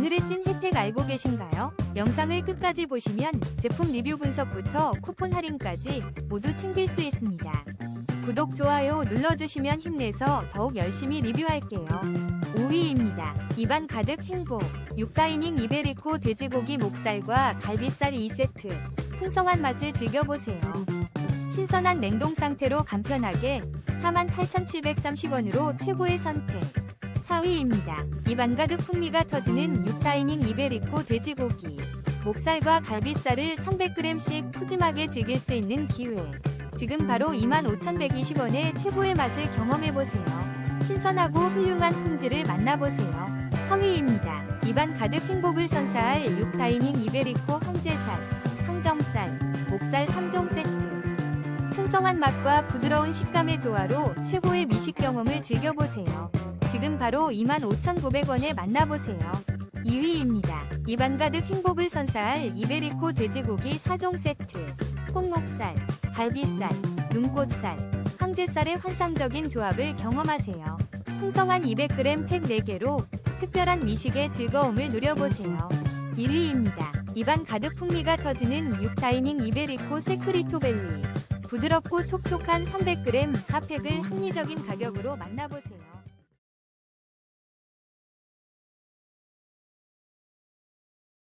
오늘의 찐 혜택 알고 계신가요? 영상을 끝까지 보시면 제품 리뷰 분석부터 쿠폰 할인까지 모두 챙길 수 있습니다. 구독, 좋아요 눌러주시면 힘내서 더욱 열심히 리뷰할게요. 5위입니다. 입안 가득 행복. 6다이닝 이베리코 돼지고기 목살과 갈비살 2세트. 풍성한 맛을 즐겨보세요. 신선한 냉동 상태로 간편하게 48,730원으로 최고의 선택. 4위입니다. 입안 가득 풍미가 터지는 6다이닝 이베리코 돼지고기. 목살과 갈비살을 300g씩 푸짐하게 즐길 수 있는 기회. 지금 바로 25,120원의 최고의 맛을 경험해보세요. 신선하고 훌륭한 품질을 만나보세요. 3위입니다. 입안 가득 행복을 선사할 6다이닝 이베리코 황제살, 항정살, 목살 3종 세트. 풍성한 맛과 부드러운 식감의 조화로 최고의 미식 경험을 즐겨보세요. 지금 바로 25,900원에 만나보세요. 2위입니다. 입안 가득 행복을 선사할 이베리코 돼지고기 4종 세트. 콩목살, 갈비살, 눈꽃살, 황제살의 환상적인 조합을 경험하세요. 풍성한 200g 팩 4개로 특별한 미식의 즐거움을 누려보세요. 1위입니다. 입안 가득 풍미가 터지는 6다이닝 이베리코 세크리토 벨리. 부드럽고 촉촉한 300g 4팩을 합리적인 가격으로 만나보세요.